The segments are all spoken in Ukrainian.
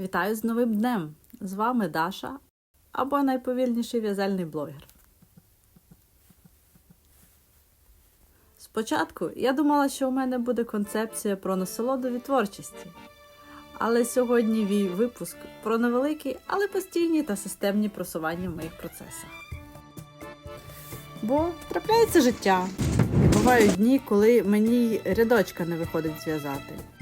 Вітаю з новим днем! З вами Даша або найповільніший в'язальний блогер. Спочатку я думала, що у мене буде концепція про насолоду від творчості. Але сьогодні мій випуск про невеликі, але постійні та системні просування в моїх процесах. Бо трапляється життя. І бувають дні, коли мені рядочка не виходить зв'язати.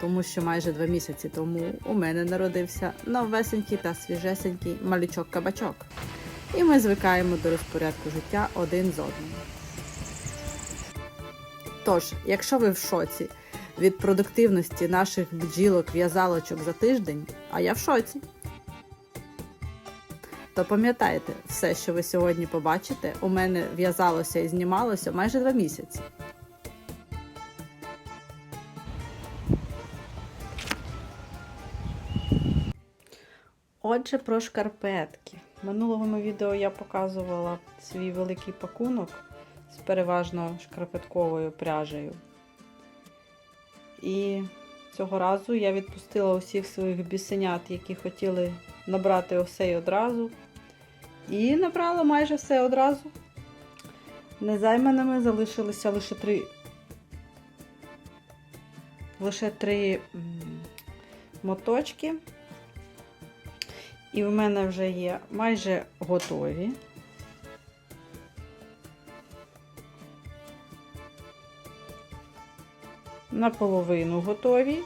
Тому що майже два місяці тому у мене народився новесенький та свіжесенький малючок-кабачок. І ми звикаємо до розпорядку життя один з одним. Тож, якщо ви в шоці від продуктивності наших бджілок-в'язалочок за тиждень, а я в шоці, то пам'ятайте, все, що ви сьогодні побачите, у мене в'язалося і знімалося майже два місяці. Отже, про шкарпетки. В минулому відео я показувала свій великий пакунок з переважно шкарпетковою пряжею. І цього разу я відпустила усіх своїх бісенят, які хотіли набрати усе й одразу. І набрала майже все одразу. Незайманими залишилися лише три. Лише три моточки. І в мене вже є майже готові. Наполовину готові.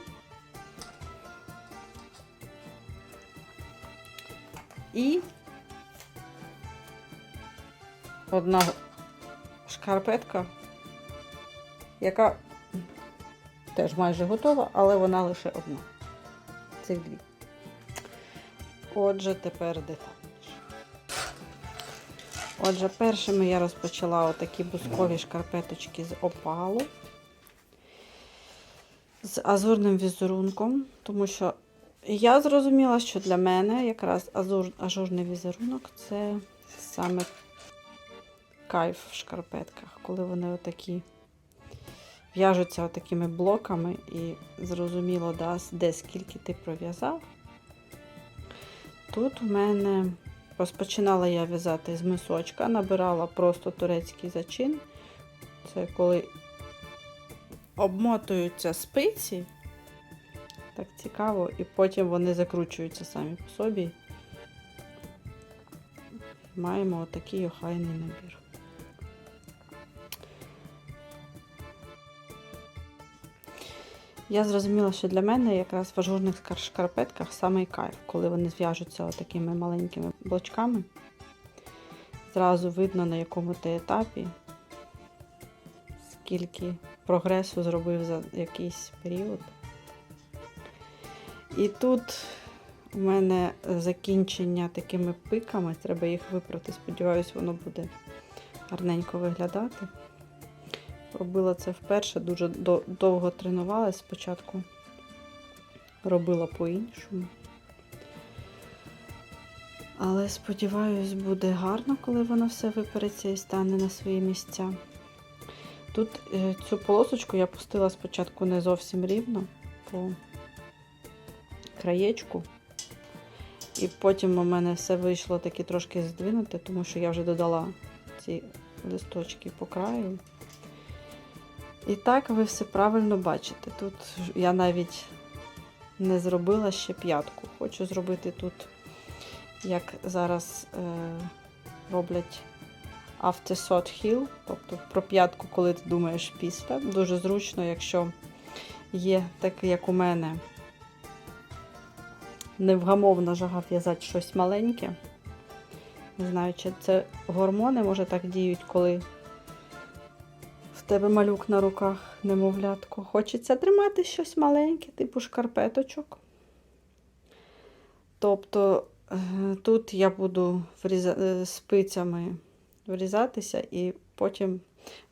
І одна шкарпетка, яка теж майже готова, але вона лише одна. Цих дві. Отже, тепер детальніше. Отже, першими я розпочала отакі бускові шкарпеточки з опалу з азурним візерунком, тому що я зрозуміла, що для мене якраз азур, ажурний візерунок це саме кайф в шкарпетках, коли вони отакі в'яжуться отакими блоками і зрозуміло, да, де скільки ти пров'язав. Тут в мене розпочинала я в'язати з мисочка, набирала просто турецький зачин. Це коли обмотуються спиці, так цікаво, і потім вони закручуються самі по собі. Маємо отакий охайний набір. Я зрозуміла, що для мене якраз в ажурних шкарпетках самий кайф, коли вони зв'яжуться такими маленькими блочками. Зразу видно, на якому ти етапі, скільки прогресу зробив за якийсь період. І тут у мене закінчення такими пиками, треба їх випрати. Сподіваюсь, воно буде гарненько виглядати. Робила це вперше, дуже довго тренувалась спочатку, робила по-іншому. Але сподіваюсь, буде гарно, коли воно все випереться і стане на свої місця. Тут е, цю полосочку я пустила спочатку не зовсім рівно по краєчку. І потім у мене все вийшло таки трошки здвинути, тому що я вже додала ці листочки по краю. І так ви все правильно бачите. Тут я навіть не зробила ще п'ятку. Хочу зробити тут, як зараз е, роблять after heel, тобто про п'ятку, коли ти думаєш після. Дуже зручно, якщо є таке, як у мене, невгамовна жага в'язати щось маленьке. Не знаю, чи це гормони, може так діють, коли тебе малюк на руках, немовлятко. Хочеться тримати щось маленьке, типу шкарпеточок. Тобто е, тут я буду вріза... е, спицями врізатися і потім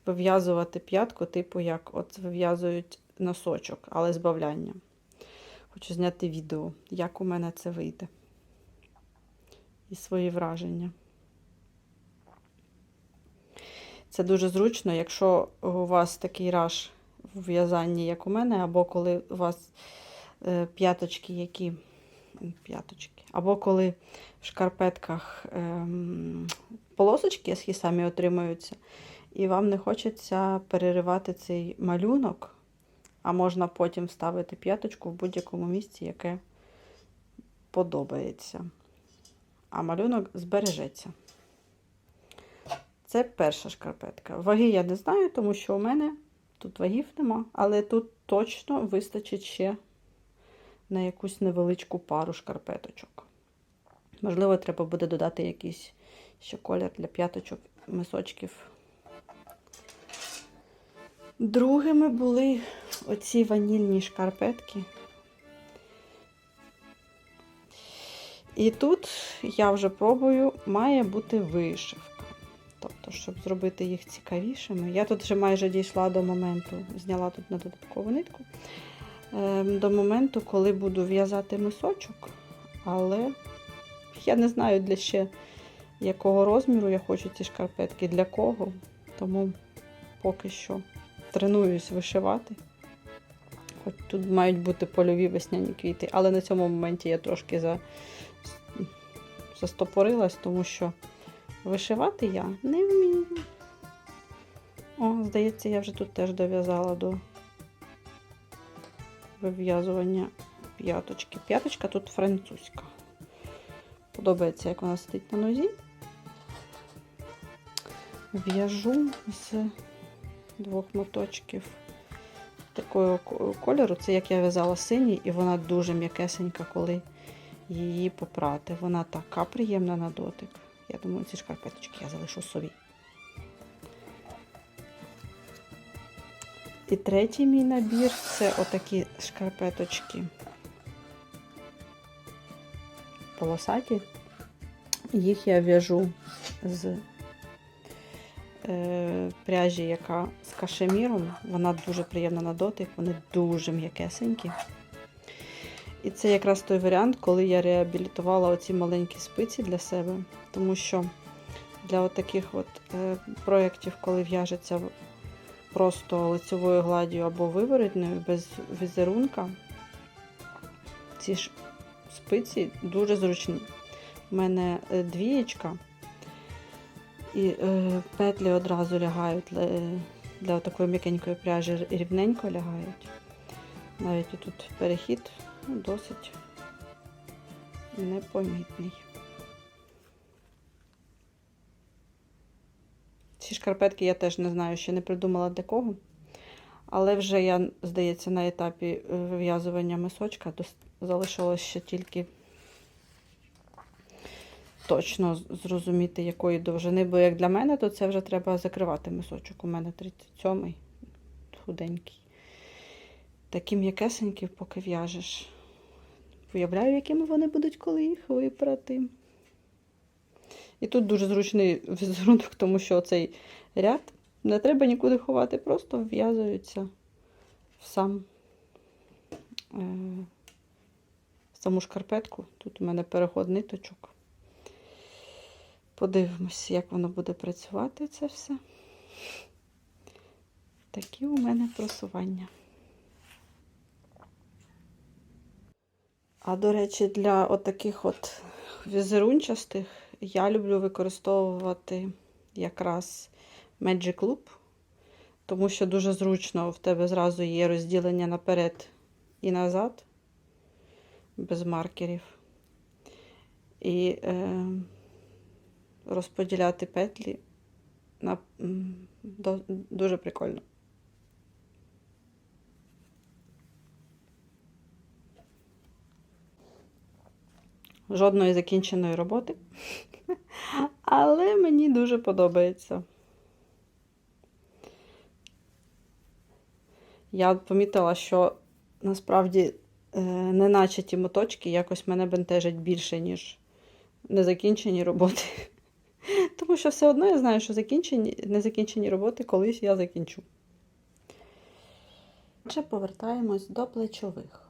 вив'язувати п'ятку, типу, як от вив'язують носочок, але з бавлянням. Хочу зняти відео, як у мене це вийде. І свої враження. Це дуже зручно, якщо у вас такий раш в в'язанні, як у мене, або коли у вас е, п'яточки, які п'яточки, або коли в шкарпетках ем, полосочки, які самі отримуються, і вам не хочеться переривати цей малюнок, а можна потім вставити п'яточку в будь-якому місці, яке подобається. А малюнок збережеться. Це перша шкарпетка. Ваги я не знаю, тому що у мене тут вагів нема, але тут точно вистачить ще на якусь невеличку пару шкарпеточок. Можливо, треба буде додати якийсь ще колір для п'яточок, мисочків. Другими були оці ванільні шкарпетки. І тут я вже пробую, має бути вишивка. Тобто, щоб зробити їх цікавішими. Я тут вже майже дійшла до моменту, зняла тут на додаткову нитку. ем, До моменту, коли буду в'язати мисочок, але я не знаю для ще якого розміру я хочу ці шкарпетки, для кого. Тому поки що тренуюсь вишивати. Хоч тут мають бути польові весняні квіти, але на цьому моменті я трошки за... застопорилась, тому що вишивати я не вмію. О, здається, я вже тут теж дов'язала до вив'язування п'яточки. П'яточка тут французька. Подобається, як вона сидить на нозі. В'яжу з двох моточків такого кольору. Це як я в'язала синій, і вона дуже м'якесенька, коли її попрати. Вона така приємна на дотик. Я думаю, ці шкарпеточки я залишу собі. І третій мій набір це отакі шкарпеточки полосаті. Їх я в'яжу з е, пряжі, яка з кашеміром. Вона дуже приємна на дотик, вони дуже м'якесенькі. І це якраз той варіант, коли я реабілітувала оці маленькі спиці для себе. Тому що для таких от е, проєктів, коли в'яжеться просто лицевою гладдю або виворотною, без візерунка, ці ж спиці дуже зручні. У мене е, двієчка, і е, петлі одразу лягають для, для такої м'якенької пряжі рівненько лягають. Навіть тут перехід ну, досить непомітний. Ці шкарпетки я теж не знаю, ще не придумала для кого. Але вже я, здається, на етапі е, вив'язування мисочка залишилось ще тільки точно зрозуміти, якої довжини. Бо як для мене, то це вже треба закривати мисочок. У мене 37-й худенький. Такі м'якесенькі, поки в'яжеш. Уявляю, якими вони будуть, коли їх випрати. І тут дуже зручний візерунок, тому що цей ряд не треба нікуди ховати, просто вв'язуються в сам е, в саму шкарпетку. Тут у мене переход ниточок. Подивимось, як воно буде працювати це все. Такі у мене просування. А до речі, для отаких от візерунчастих я люблю використовувати якраз Magic Loop, тому що дуже зручно в тебе зразу є розділення наперед і назад, без маркерів. І е, розподіляти петлі на, до, дуже прикольно. Жодної закінченої роботи. Але мені дуже подобається. Я помітила, що насправді е, неначаті моточки якось мене бентежать більше, ніж незакінчені роботи. Тому що все одно я знаю, що закінчені, незакінчені роботи колись я закінчу. Отже, повертаємось до плечових.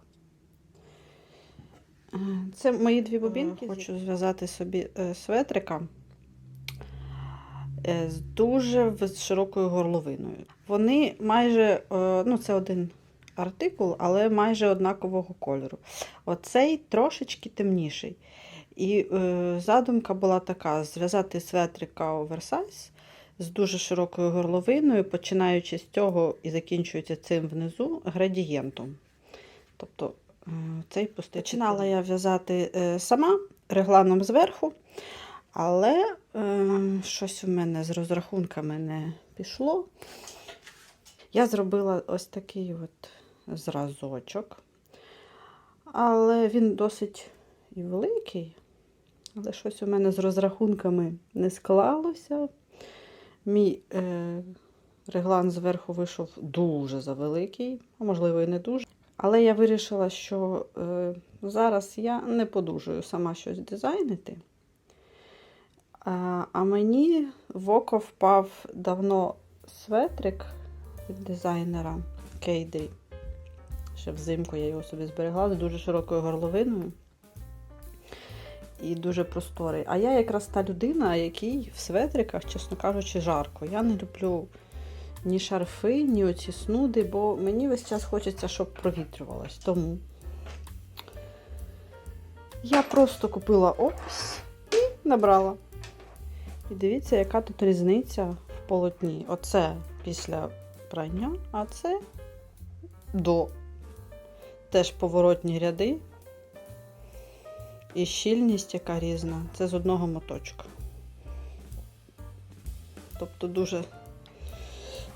Е, Це мої дві бобінки. Хочу зв'язати собі е, светрика. е, з дуже широкою горловиною. Вони майже, е, ну це один артикул, але майже однакового кольору. Оцей трошечки темніший. І е, задумка була така: зв'язати светрика оверсайз з дуже широкою горловиною, починаючи з цього і закінчується цим внизу градієнтом. Тобто е, цей пустий. Починала я в'язати е, сама регланом зверху, але е, щось у мене з розрахунками не пішло. Я зробила ось такий от зразочок, але він досить і великий. Але щось у мене з розрахунками не склалося. Мій е, реглан зверху вийшов дуже завеликий, а можливо і не дуже. Але я вирішила, що е, зараз я не подужую сама щось дизайнити. А, а мені в око впав давно светрик від дизайнера Кейдрі. Ще взимку я його собі зберегла з дуже широкою горловиною і дуже просторий. А я якраз та людина, якій в светриках, чесно кажучи, жарко. Я не люблю ні шарфи, ні оці снуди, бо мені весь час хочеться, щоб провітрювалось. Тому я просто купила опис і набрала. І дивіться, яка тут різниця в полотні. Оце після прання, а це до. Теж поворотні ряди. І щільність, яка різна, це з одного моточка. Тобто дуже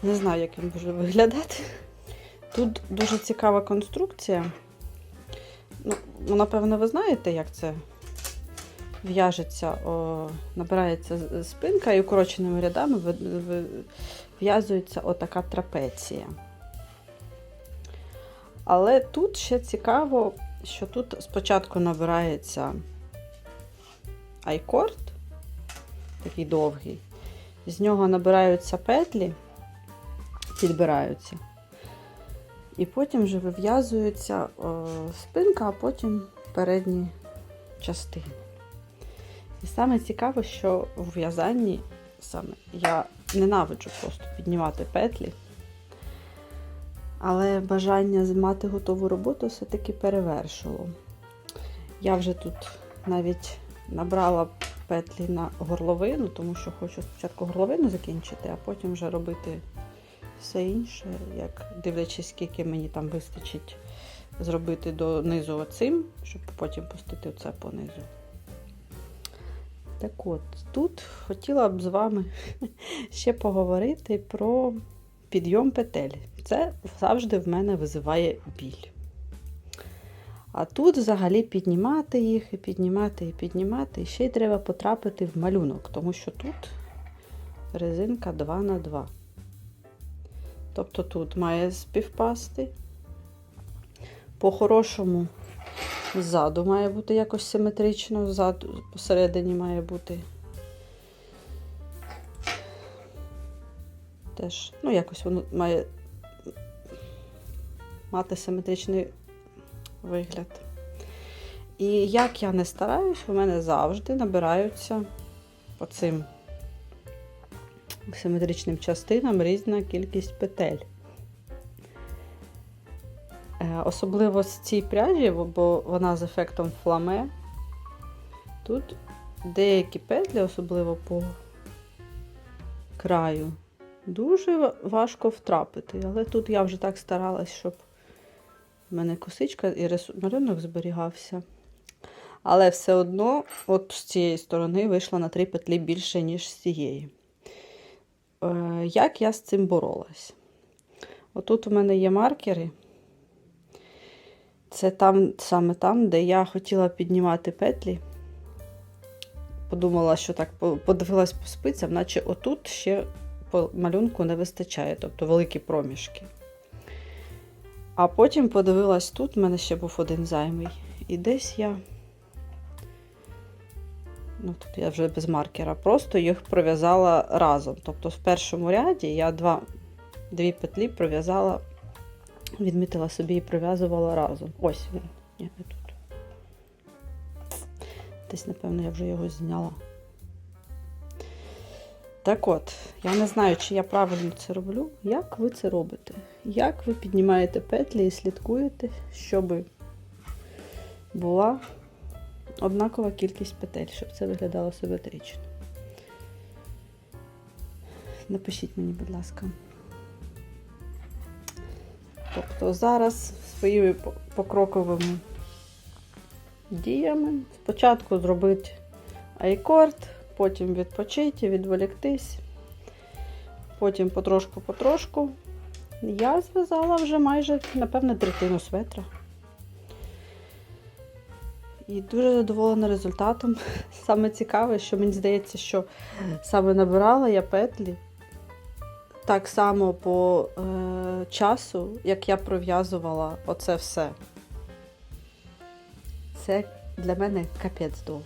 не знаю, як він буде виглядати. Тут дуже цікава конструкція. Ну, ну, напевно, ви знаєте, як це в'яжеться, набирається спинка і укороченими рядами в'язується отака трапеція. Але тут ще цікаво, що тут спочатку набирається айкорд, такий довгий, з нього набираються петлі, підбираються. І потім вже вив'язується о, спинка, а потім передні частини. І саме цікаве, що у в'язанні саме я ненавиджу просто піднімати петлі. Але бажання мати готову роботу все-таки перевершило. Я вже тут навіть набрала петлі на горловину, тому що хочу спочатку горловину закінчити, а потім вже робити все інше, як дивлячись, скільки мені там вистачить зробити до низу оцим, щоб потім пустити це понизу. Так от, тут хотіла б з вами ще поговорити про підйом петель. Це завжди в мене визиває біль. А тут взагалі піднімати їх і піднімати і піднімати. І ще й треба потрапити в малюнок, тому що тут резинка 2 на 2 Тобто тут має співпасти. По-хорошому ззаду має бути якось симетрично, ззаду посередині має бути. Теж, ну, якось воно має мати симетричний вигляд. І як я не стараюсь, у мене завжди набираються по цим симетричним частинам різна кількість петель. Е, Особливо з цій пряжі, бо вона з ефектом фламе. Тут деякі петлі, особливо по краю, дуже важко втрапити. Але тут я вже так старалась, щоб в мене косичка і малюнок зберігався. Але все одно, от з цієї сторони вийшло на три петлі більше, ніж з цієї. Е, Як я з цим боролась? Отут у мене є маркери. Це там, саме там, де я хотіла піднімати петлі. Подумала, що так подивилась по спицям, наче отут ще по малюнку не вистачає, тобто великі проміжки. А потім подивилась тут, в мене ще був один займий. І десь я. Ну, тут я вже без маркера, просто їх пров'язала разом. Тобто в першому ряді я два, дві петлі пров'язала, відмітила собі і пров'язувала разом. Ось він. Ні, не тут. Десь, напевно, я вже його зняла. Так от, я не знаю, чи я правильно це роблю. Як ви це робите? Як ви піднімаєте петлі і слідкуєте, щоб була однакова кількість петель, щоб це виглядало симетрично? Напишіть мені, будь ласка. Тобто зараз своїми покроковими діями спочатку зробити айкорд, потім відпочити, відволіктись, потім потрошку-потрошку. Я зв'язала вже майже, напевне, третину светра. І дуже задоволена результатом. Саме цікаве, що мені здається, що саме набирала я петлі так само по е, часу, як я пров'язувала оце все. Це для мене капець довго.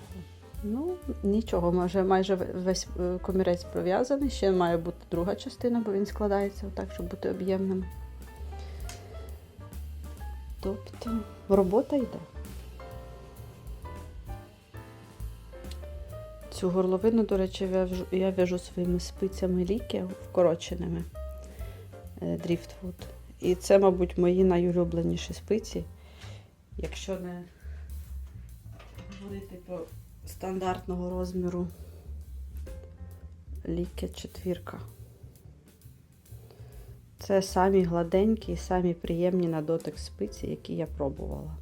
Ну, нічого, може майже весь е, комірець пров'язаний. Ще має бути друга частина, бо він складається отак, щоб бути об'ємним. Тобто робота йде. Цю горловину, до речі, я в'яжу своїми спицями ліки вкороченими е, Driftwood. І це, мабуть, мої найулюбленіші спиці. Якщо не говорити про стандартного розміру ліки четвірка. Це самі гладенькі, і самі приємні на дотик спиці, які я пробувала.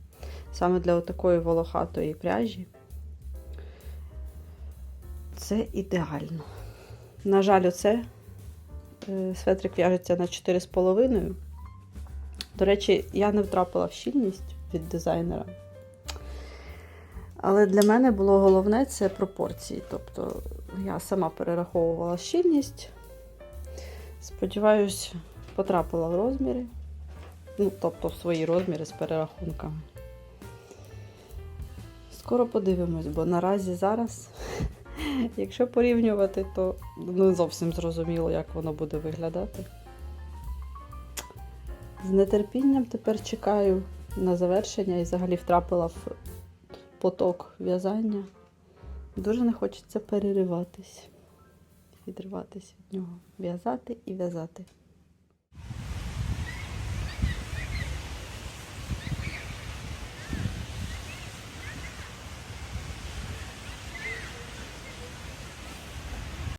Саме для отакої волохатої пряжі це ідеально. На жаль, оце е, светрик в'яжеться на 4,5. До речі, я не втрапила в щільність від дизайнера. Але для мене було головне це пропорції. Тобто я сама перераховувала щільність. Сподіваюсь, потрапила в розміри. Ну, тобто в свої розміри з перерахунками. Скоро подивимось, бо наразі зараз, якщо порівнювати, то не зовсім зрозуміло, як воно буде виглядати. З нетерпінням тепер чекаю на завершення і взагалі втрапила в поток в'язання. Дуже не хочеться перериватись, відриватись від нього. В'язати і в'язати.